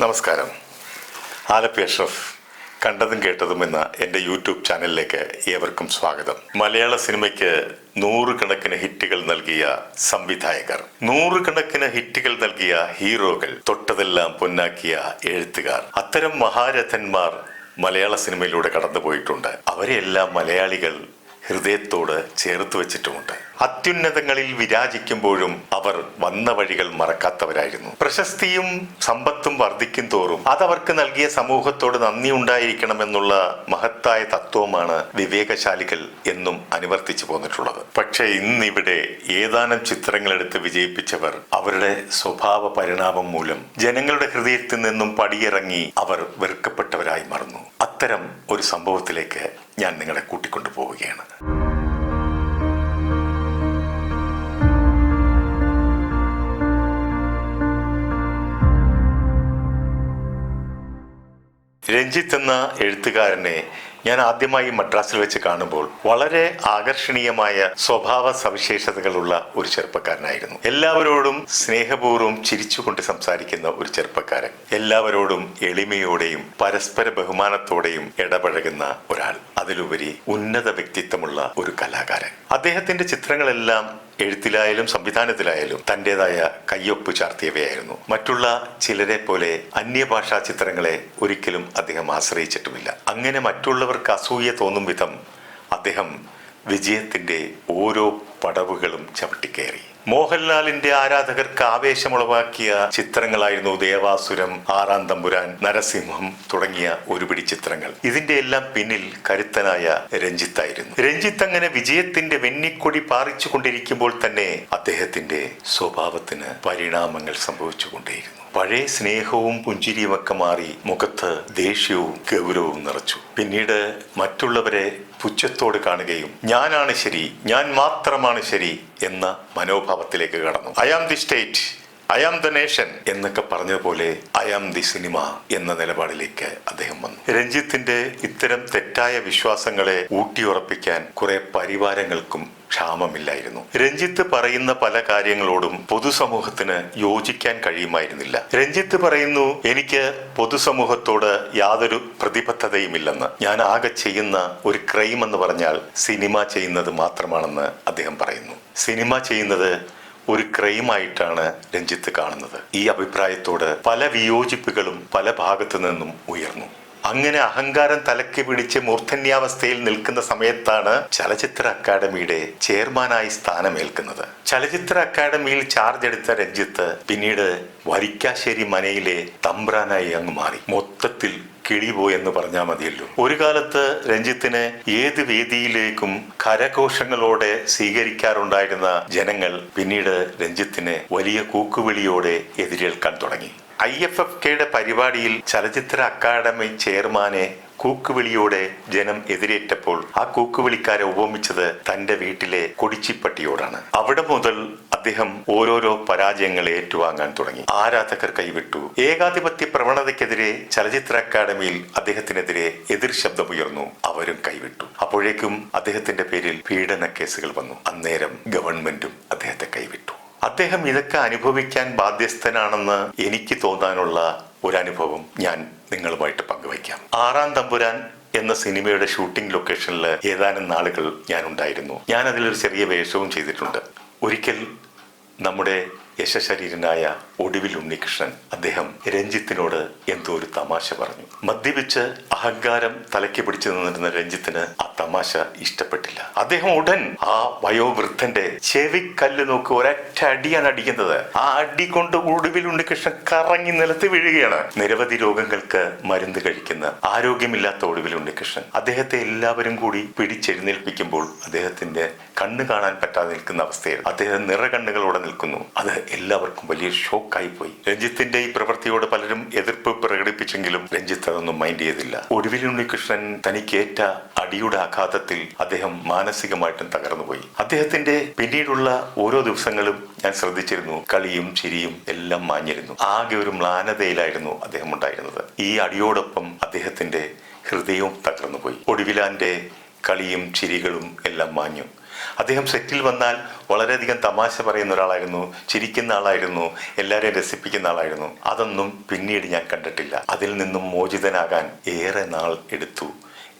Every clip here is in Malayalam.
നമസ്കാരം. ആലപ്പി അഷ്റഫ് കണ്ടതും കേട്ടതും എന്ന എന്റെ യൂട്യൂബ് ചാനലിലേക്ക് ഏവർക്കും സ്വാഗതം. മലയാള സിനിമയ്ക്ക് നൂറുകണക്കിന് ഹിറ്റുകൾ നൽകിയ സംവിധായകർ. നൂറുകണക്കിന് ഹിറ്റുകൾ നൽകിയ ഹീറോകൾ തൊട്ടതെല്ലാം പൊന്നാക്കിയ എഴുത്തുകാർ. അത്തരം മഹാരഥന്മാർ മലയാള സിനിമയിലൂടെ കടന്നുപോയിട്ടുണ്ട്. അവരെയെല്ലാം മലയാളികൾ ഹൃദയത്തോട് ചേർത്ത് വെച്ചിട്ടുമുണ്ട്. അത്യുന്നതങ്ങളിൽ വിരാജിക്കുമ്പോഴും അവർ വന്ന വഴികൾ മറക്കാത്തവരായിരുന്നു. പ്രശസ്തിയും സമ്പത്തും വർദ്ധിക്കും തോറും അതവർക്ക് നൽകിയ സമൂഹത്തോട് നന്ദി ഉണ്ടായിരിക്കണമെന്നുള്ള മഹത്തായ തത്വമാണ് വിവേകശാലികൾ എന്നും അനുവർത്തിച്ചു പോന്നിട്ടുള്ളത്. പക്ഷേ ഇന്നിവിടെ ഏതാനും ചിത്രങ്ങളെടുത്ത് വിജയിപ്പിച്ചവർ അവരുടെ സ്വഭാവ പരിണാമം മൂലം ജനങ്ങളുടെ ഹൃദയത്തിൽ നിന്നും പടിയിറങ്ങി അവർ വെറുക്കപ്പെട്ടവരായി മറന്നു. അത്തരം ഒരു സംഭവത്തിലേക്ക് ഞാൻ നിങ്ങളെ കൂട്ടിക്കൊണ്ടു പോവുകയാണ് രഞ്ജിത്ത് എന്ന എഴുത്തുകാരനെ ഞാൻ ആദ്യമായി മദ്രാസിൽ വെച്ച് കാണുമ്പോൾ വളരെ ആകർഷണീയമായ സ്വഭാവ സവിശേഷതകളുള്ള ഒരു ചെറുപ്പക്കാരനായിരുന്നു. എല്ലാവരോടും സ്നേഹപൂർവം ചിരിച്ചുകൊണ്ട് സംസാരിക്കുന്ന ഒരു ചെറുപ്പക്കാരൻ. എല്ലാവരോടും എളിമയോടെയും പരസ്പര ബഹുമാനത്തോടെയും ഇടപഴകുന്ന ഒരാൾ. അതിലുപരി ഉന്നത വ്യക്തിത്വമുള്ള ഒരു കലാകാരൻ. അദ്ദേഹത്തിന്റെ ചിത്രങ്ങളെല്ലാം എഴുത്തിലായാലും സംവിധാനത്തിലായാലും തന്റേതായ കയ്യൊപ്പ് ചാർത്തിയവയായിരുന്നു. മറ്റുള്ള ചിലരെ പോലെ അന്യഭാഷാ ചിത്രങ്ങളെ ഒരിക്കലും അദ്ദേഹം ആശ്രയിച്ചിട്ടുമില്ല. അങ്ങനെ മറ്റുള്ളവർക്ക് അസൂയ തോന്നും വിധം അദ്ദേഹം വിജയത്തിന്റെ ഓരോ പടവുകളും ചവിട്ടിക്കയറി മോഹൻലാലിന്റെ ആരാധകർക്ക് ആവേശമുളവാക്കിയ ചിത്രങ്ങളായിരുന്നു ദേവാസുരം ആറാം തമ്പുരാൻ നരസിംഹം തുടങ്ങിയ ഒരുപിടി ചിത്രങ്ങൾ. ഇതിന്റെ എല്ലാം പിന്നിൽ കരുത്തനായ രഞ്ജിത്തായിരുന്നു. രഞ്ജിത്ത് അങ്ങനെ വിജയത്തിന്റെ വെന്നിക്കൊടി പാറിച്ചു കൊണ്ടിരിക്കുമ്പോൾ തന്നെ അദ്ദേഹത്തിന്റെ സ്വഭാവത്തിന് പരിണാമങ്ങൾ സംഭവിച്ചുകൊണ്ടേയിരുന്നു. പഴയ സ്നേഹവും പുഞ്ചിരിയുമൊക്കെ മാറി മുഖത്ത് ദേഷ്യവും ഗൗരവവും നിറച്ചു. പിന്നീട് മറ്റുള്ളവരെ പുച്ഛത്തോട് കാണുകയും ഞാനാണ് ശരി ഞാൻ മാത്രമാണ് ശരി എന്ന മനോഭാവത്തിലേക്ക് കടന്നു. I am the state. I am the nation എന്നൊക്കെ പറഞ്ഞതുപോലെ ഐ ആം ദി സിനിമ എന്ന നിലപാടിലേക്ക് അദ്ദേഹം വന്നു. രഞ്ജിത്തിന്റെ ഇത്തരം തെറ്റായ വിശ്വാസങ്ങളെ ഊട്ടിയുറപ്പിക്കാൻ കുറെ പരിവാരങ്ങൾക്കും ക്ഷാമമില്ലായിരുന്നു. രഞ്ജിത്ത് പറയുന്ന പല കാര്യങ്ങളോടും പൊതുസമൂഹത്തിന് യോജിക്കാൻ കഴിയുമായിരുന്നില്ല. രഞ്ജിത്ത് പറയുന്നു എനിക്ക് പൊതുസമൂഹത്തോട് യാതൊരു പ്രതിബദ്ധതയുമില്ലെന്ന്. ഞാൻ ആകെ ചെയ്യുന്ന ഒരു ക്രൈം എന്ന് പറഞ്ഞാൽ സിനിമ ചെയ്യുന്നത് മാത്രമാണെന്ന് അദ്ദേഹം പറയുന്നു. സിനിമ ചെയ്യുന്നത് ഒരു ക്രൈമായിട്ടാണ് രഞ്ജിത്ത് കാണുന്നത്. ഈ അഭിപ്രായത്തോട് പല വിയോജിപ്പുകളും പല ഭാഗത്തു നിന്നും ഉയർന്നു. അങ്ങനെ അഹങ്കാരം തലക്ക് പിടിച്ച് മൂർധന്യാവസ്ഥയിൽ നിൽക്കുന്ന സമയത്താണ് ചലച്ചിത്ര അക്കാദമിയുടെ ചെയർമാനായി സ്ഥാനമേൽക്കുന്നത്. ചലച്ചിത്ര അക്കാദമിയിൽ ചാർജ് എടുത്ത രഞ്ജിത്ത് പിന്നീട് വരിക്കാശ്ശേരി മനയിലെ തമ്പ്രാനായി അങ്ങ് മാറി. മൊത്തത്തിൽ കിളിപോയെന്ന് പറഞ്ഞാൽ മതിയല്ലോ. ഒരു കാലത്ത് രഞ്ജിത്തിന് ഏത് വേദിയിലേക്കും കരഘോഷങ്ങളോടെ സ്വീകരിക്കാറുണ്ടായിരുന്ന ജനങ്ങൾ പിന്നീട് രഞ്ജിത്തിന് വലിയ കൂക്കുവിളിയോടെ എതിരേൽക്കാൻ തുടങ്ങി. ഐ എഫ് എഫ് കെയുടെ പരിപാടിയിൽ ചലച്ചിത്ര അക്കാദമി ചെയർമാനെ കൂക്കുവിളിയോടെ ജനം എതിരേറ്റപ്പോൾ ആ കൂക്കുവിളിക്കാരെ ഉപമിച്ചത് തന്റെ വീട്ടിലെ കൊടിച്ചിപ്പട്ടിയോടാണ്. അവിടെ മുതൽ അദ്ദേഹം ഓരോരോ പരാജയങ്ങൾ ഏറ്റുവാങ്ങാൻ തുടങ്ങി. ആരാധകർ കൈവിട്ടു. ഏകാധിപത്യ പ്രവണതയ്ക്കെതിരെ ചലച്ചിത്ര അക്കാദമിയിൽ അദ്ദേഹത്തിനെതിരെ എതിർ ശബ്ദമുയർന്നു. അവരും കൈവിട്ടു. അപ്പോഴേക്കും അദ്ദേഹത്തിന്റെ പേരിൽ പീഡന കേസുകൾ വന്നു. അന്നേരം ഗവൺമെന്റും അദ്ദേഹത്തെ കൈവിട്ടു. അദ്ദേഹം ഇതൊക്കെ അനുഭവിക്കാൻ ബാധ്യസ്ഥനാണെന്ന് എനിക്ക് തോന്നാനുള്ള ഒരു അനുഭവം ഞാൻ നിങ്ങളുമായിട്ട് പങ്കുവയ്ക്കാം. ആറാം തമ്പുരാൻ എന്ന സിനിമയുടെ ഷൂട്ടിംഗ് ലൊക്കേഷനിൽ ഏതാനും നാളുകൾ ഞാൻ ഉണ്ടായിരുന്നു. ഞാൻ അതിലൊരു ചെറിയ വേഷവും ചെയ്തിട്ടുണ്ട്. ഒരിക്കൽ നമ്മുടെ യശശരീരനായ ഒടുവിൽ ഉണ്ണികൃഷ്ണൻ അദ്ദേഹം രഞ്ജിത്തിനോട് എന്തോ ഒരു തമാശ പറഞ്ഞു. മദ്യപിച്ച് അഹങ്കാരം തലയ്ക്ക് പിടിച്ചു നിന്നിരുന്ന രഞ്ജിത്തിന് ആ തമാശ ഇഷ്ടപ്പെട്ടില്ല അദ്ദേഹം ഉടൻ ആ വയോവൃദ്ധന്റെ ചെവിക്കല്ല് നോക്കി ഒരൊറ്റ അടിയാണ് അടിക്കുന്നത്. ആ അടി കൊണ്ട് ഒടുവിൽ ഉണ്ണികൃഷ്ണൻ കറങ്ങി നിലത്ത് വീഴുകയാണ്. നിരവധി രോഗങ്ങൾക്ക് മരുന്ന് കഴിക്കുന്ന ആരോഗ്യമില്ലാത്ത ഒടുവിൽ ഉണ്ണികൃഷ്ണൻ അദ്ദേഹത്തെ എല്ലാവരും കൂടി പിടിച്ചെഴുന്നേൽപ്പിക്കുമ്പോൾ അദ്ദേഹത്തിന്റെ കണ്ണ് കാണാൻ പറ്റാതെ നിൽക്കുന്ന അവസ്ഥയിൽ അദ്ദേഹം നിറകണ്ണുകളോടെ നിൽക്കുന്നു. അത് എല്ലാവർക്കും വലിയ ഷോക്കായി പോയി രഞ്ജിത്തിന്റെ ഈ പ്രവൃത്തിയോട് പലരും എതിർപ്പ് പ്രകടിപ്പിച്ചെങ്കിലും രഞ്ജിത്ത് അതൊന്നും മൈൻഡ് ചെയ്തില്ല. ഒടുവിൽ ഉണ്ണികൃഷ്ണൻ തനിക്കേറ്റ അടിയുടെ ആഘാതത്തിൽ അദ്ദേഹം മാനസികമായിട്ടും തകർന്നുപോയി. അദ്ദേഹത്തിന്റെ പിന്നീടുള്ള ഓരോ ദിവസങ്ങളും ഞാൻ ശ്രദ്ധിച്ചിരുന്നു. കളിയും ചിരിയും എല്ലാം മാഞ്ഞിരുന്നു. ആകെ ഒരു മ്ലാനതയിലായിരുന്നു അദ്ദേഹം ഉണ്ടായിരുന്നത് ഈ അടിയോടൊപ്പം അദ്ദേഹത്തിന്റെ ഹൃദയവും തകർന്നുപോയി. ഒടുവിലാന്റെ കളിയും ചിരികളും എല്ലാം മാഞ്ഞു. അദ്ദേഹം സെറ്റിൽ വന്നാൽ വളരെയധികം തമാശ പറയുന്ന ഒരാളായിരുന്നു. ചിരിക്കുന്ന ആളായിരുന്നു. എല്ലാവരെയും രസിപ്പിക്കുന്ന ആളായിരുന്നു. അതൊന്നും പിന്നീട് ഞാൻ കണ്ടിട്ടില്ല. അതിൽ നിന്നും മോചിതനാകാൻ ഏറെ നാൾ എടുത്തു.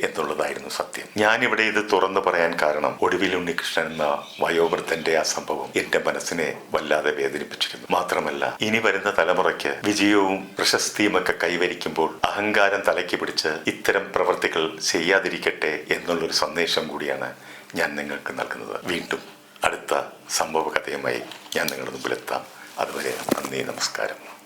എന്നുള്ളതായിരുന്നു സത്യം. ഞാനിവിടെ ഇത് തുറന്നു പറയാൻ കാരണം ഒടുവിൽ ഉണ്ണികൃഷ്ണൻ എന്ന വയോവൃദ്ധന്റെ ആ സംഭവം എന്റെ മനസ്സിനെ വല്ലാതെ വേദനിപ്പിച്ചിരുന്നു. മാത്രമല്ല ഇനി വരുന്ന തലമുറയ്ക്ക് വിജയവും പ്രശസ്തിയും ഒക്കെ കൈവരിക്കുമ്പോൾ അഹങ്കാരം തലയ്ക്ക് പിടിച്ച് ഇത്തരം പ്രവൃത്തികൾ ചെയ്യാതിരിക്കട്ടെ എന്നുള്ളൊരു സന്ദേശം കൂടിയാണ് ഞാൻ നിങ്ങൾക്ക് നൽകുന്നത്. വീണ്ടും അടുത്ത സംഭവ കഥയുമായി ഞാൻ നിങ്ങളുടെ മുമ്പിലെത്താം. അതുവരെ നന്ദി നമസ്കാരം.